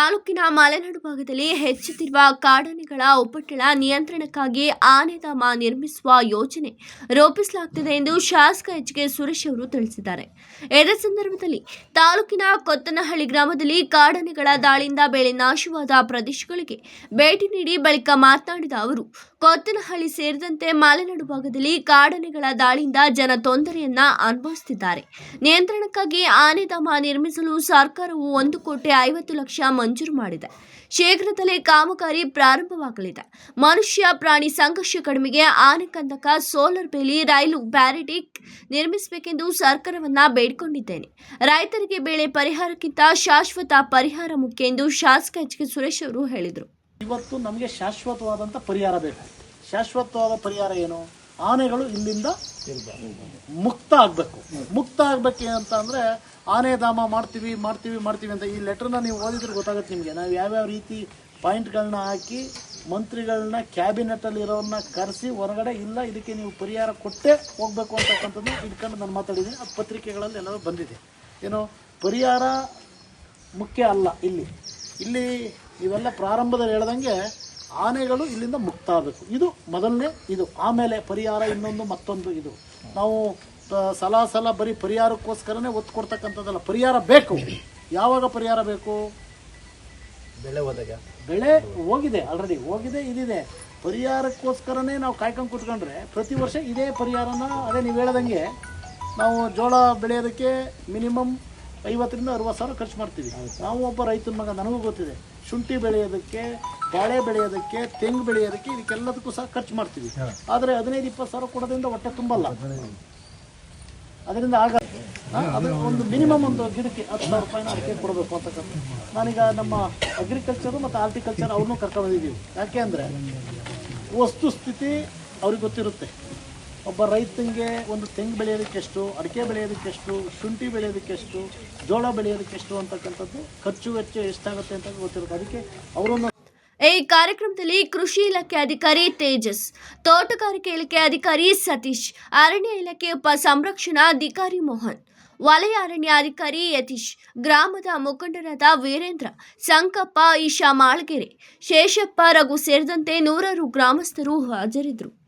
ತಾಲೂಕಿನ ಮಲೆನಾಡು ಭಾಗದಲ್ಲಿ ಹೆಚ್ಚುತ್ತಿರುವ ಕಾಡಾನೆಗಳ ಉಪಟಳ ನಿಯಂತ್ರಣಕ್ಕಾಗಿ ಆನೆಧಾಮ ನಿರ್ಮಿಸುವ ಯೋಜನೆ ರೂಪಿಸಲಾಗುತ್ತಿದೆ ಎಂದು ಶಾಸಕ ಎಚ್ ಕೆ ಸುರೇಶ್ ಅವರು ತಿಳಿಸಿದ್ದಾರೆ. ಇದೇ ಸಂದರ್ಭದಲ್ಲಿ ತಾಲೂಕಿನ ಕೊತ್ತನಹಳ್ಳಿ ಗ್ರಾಮದಲ್ಲಿ ಕಾಡಾನೆಗಳ ದಾಳಿಯಿಂದ ಬೆಳೆ ನಾಶವಾದ ಪ್ರದೇಶಗಳಿಗೆ ಭೇಟಿ ನೀಡಿ ಬಳಿಕ ಮಾತನಾಡಿದ ಅವರು ಕೊತ್ತನಹಳ್ಳಿ ಸೇರಿದಂತೆ ಮಲೆನಾಡು ಭಾಗದಲ್ಲಿ ಕಾಡಾನೆಗಳ ದಾಳಿಯಿಂದ ಜನ ತೊಂದರೆಯನ್ನ ಅನುಭವಿಸುತ್ತಿದ್ದಾರೆ ನಿಯಂತ್ರಣಕ್ಕಾಗಿ ಆನೆಧಾಮ ನಿರ್ಮಿಸಲು ಸರ್ಕಾರವು ಒಂದು ಕೋಟಿ ಐವತ್ತು ಲಕ್ಷ ಮಂಜೂರು ಮಾಡಿದೆ. ಶೀಘ್ರದಲ್ಲೇ ಕಾಮಗಾರಿ ಪ್ರಾರಂಭವಾಗಲಿದೆ. ಮನುಷ್ಯ ಪ್ರಾಣಿ ಸಂಘರ್ಷ ಕಡಿಮೆಗೆ ಆನೆ ಕಂದಕ, ಸೋಲಾರ್ ಬೇಲಿ, ರೈಲು ಬ್ಯಾರಿಟಿಕ್ ನಿರ್ಮಿಸಬೇಕೆಂದು ಸರ್ಕಾರವನ್ನ ಬೇಡಿಕೊಂಡಿದ್ದೇನೆ. ರೈತರಿಗೆ ಬೆಳೆ ಪರಿಹಾರಕ್ಕಿಂತ ಶಾಶ್ವತ ಪರಿಹಾರ ಮುಖ್ಯ ಎಂದು ಶಾಸಕ ಎಚ್ ಕೆ ಸುರೇಶ್ ಅವರು ಹೇಳಿದರು. ಇವತ್ತು ನಮಗೆ ಶಾಶ್ವತವಾದಂಥ ಪರಿಹಾರ ಬೇಕು. ಶಾಶ್ವತವಾದ ಪರಿಹಾರ ಏನು? ಆನೆಗಳು ಇಲ್ಲಿಂದ ಮುಕ್ತ ಆಗಬೇಕು. ಮುಕ್ತ ಆಗ್ಬೇಕು ಅಂತ ಅಂದರೆ ಆನೆ ಧಾಮ ಮಾಡ್ತೀವಿ ಮಾಡ್ತೀವಿ ಮಾಡ್ತೀವಿ ಅಂತ ಈ ಲೆಟ್ರನ್ನ ನೀವು ಓದಿದ್ರೆ ಗೊತ್ತಾಗುತ್ತೆ ನಿಮಗೆ. ನಾವು ಯಾವ್ಯಾವ ರೀತಿ ಪಾಯಿಂಟ್ಗಳನ್ನ ಹಾಕಿ ಮಂತ್ರಿಗಳನ್ನ ಕ್ಯಾಬಿನೆಟಲ್ಲಿ ಇರೋರನ್ನ ಕರೆಸಿ ಹೊರಗಡೆ ಇಲ್ಲ, ಇದಕ್ಕೆ ನೀವು ಪರಿಹಾರ ಕೊಟ್ಟೇ ಹೋಗ್ಬೇಕು ಅಂತಕ್ಕಂಥದ್ದು ಇಟ್ಕೊಂಡು ನಾನು ಮಾತಾಡಿದ್ದೀನಿ. ಅದು ಪತ್ರಿಕೆಗಳಲ್ಲಿ ಎಲ್ಲರೂ ಬಂದಿದೆ. ಏನು? ಪರಿಹಾರ ಮುಖ್ಯ ಅಲ್ಲ ಇಲ್ಲಿ. ಇಲ್ಲಿ ಇವೆಲ್ಲ ಪ್ರಾರಂಭದಲ್ಲಿ ಹೇಳ್ದಂಗೆ ಆನೆಗಳು ಇಲ್ಲಿಂದ ಮುಕ್ತ ಆಗಬೇಕು ಇದು ಮೊದಲನೇ ಇದು. ಆಮೇಲೆ ಪರಿಹಾರ ಇನ್ನೊಂದು ಮತ್ತೊಂದು ಇದು. ನಾವು ಸಲ ಸಲ ಬರೀ ಪರಿಹಾರಕ್ಕೋಸ್ಕರನೇ ಒತ್ತು ಕೊಡ್ತಕ್ಕಂಥದ್ದಲ್ಲ. ಪರಿಹಾರ ಬೇಕು. ಯಾವಾಗ ಪರಿಹಾರ ಬೇಕು? ಬೆಳೆ ಹೋದಾಗ. ಬೆಳೆ ಹೋಗಿದೆ ಆಲ್ರೆಡಿ ಹೋಗಿದೆ ಇದಿದೆ. ಪರಿಹಾರಕ್ಕೋಸ್ಕರನೇ ನಾವು ಕಾಯ್ಕೊಂಡು ಕೂತ್ಕೊಂಡ್ರೆ ಪ್ರತಿ ವರ್ಷ ಇದೇ ಪರಿಹಾರನ ಅದೇ ನೀವು ಹೇಳ್ದಂಗೆ ನಾವು ಜೋಳ ಬೆಳೆಯೋದಕ್ಕೆ ಮಿನಿಮಮ್ ಐವತ್ತರಿಂದ ಅರವತ್ತು ಸಾವಿರ ಖರ್ಚು ಮಾಡ್ತೀವಿ. ನಾವು ಒಬ್ಬ ರೈತನ ಮಗ ನನಗೂ ಗೊತ್ತಿದೆ. ಶುಂಠಿ ಬೆಳೆಯೋದಕ್ಕೆ ಬಾಳೆ ಬೆಳೆಯೋದಕ್ಕೆ ತೆಂಗು ಬೆಳೆಯೋದಕ್ಕೆ ಇದಕ್ಕೆಲ್ಲದಕ್ಕೂ ಸಹ ಖರ್ಚು ಮಾಡ್ತೀವಿ. ಆದರೆ ಹದಿನೈದು ಇಪ್ಪತ್ತು ಸಾವಿರ ಕೊಡೋದ್ರಿಂದ ಹೊಟ್ಟೆ ತುಂಬಲ್ಲ. ಅದರಿಂದ ಆಗ ಅದಕ್ಕೆ ಒಂದು ಮಿನಿಮಮ್ ಒಂದು ಗಿಡಕ್ಕೆ ಹತ್ತು ಸಾವಿರ ರೂಪಾಯಿನ ಅದಕ್ಕೆ ಕೊಡಬೇಕು ಅಂತಕ್ಕಂಥ ನಾನೀಗ ನಮ್ಮ ಅಗ್ರಿಕಲ್ಚರ್ ಮತ್ತು ಆರ್ಟಿಕಲ್ಚರ್ ಅವ್ರನ್ನೂ ಕರ್ಕೊಂಡಿದ್ದೀವಿ ಯಾಕೆ ಅಂದರೆ ವಸ್ತು ಸ್ಥಿತಿ ಅವ್ರಿಗೆ ಗೊತ್ತಿರುತ್ತೆ. ಒಬ್ಬ ರೈತನಿಗೆ ಒಂದು ತೆಂಗು ಬೆಳೆಯೋದಕ್ಕೆಷ್ಟು ಅಡಿಕೆ ಬೆಳೆಯೋದಕ್ಕೆಷ್ಟು ಶುಂಠಿ ಬೆಳೆಯೋದಕ್ಕೆಷ್ಟು ಜೋಳ ಬೆಳೆಯೋದಕ್ಕೆಷ್ಟು ಅಂತಕ್ಕಂಥದ್ದು ಖರ್ಚು ವೆಚ್ಚ ಎಷ್ಟಾಗುತ್ತೆ ಅಂತ ಗೊತ್ತಿರುತ್ತೆ. ಅದಕ್ಕೆ ಅವರನ್ನು ಈ ಕಾರ್ಯಕ್ರಮದಲ್ಲಿ ಕೃಷಿ ಇಲಾಖೆ ಅಧಿಕಾರಿ ತೇಜಸ್, ತೋಟಗಾರಿಕೆ ಇಲಾಖೆ ಅಧಿಕಾರಿ ಸತೀಶ್, ಅರಣ್ಯ ಇಲಾಖೆ ಉಪ ಸಂರಕ್ಷಣಾ ಅಧಿಕಾರಿ ಮೋಹನ್, ವಲಯ ಅರಣ್ಯ ಅಧಿಕಾರಿ ಯತೀಶ್, ಗ್ರಾಮದ ಮುಖಂಡರಾದ ವೀರೇಂದ್ರ, ಸಂಕಪ್ಪ, ಈಶಾ ಮಾಳ್ಗೆರೆ, ಶೇಷಪ್ಪ ರಘು ಸೇರಿದಂತೆ ನೂರಾರು ಗ್ರಾಮಸ್ಥರು ಹಾಜರಿದ್ದರು.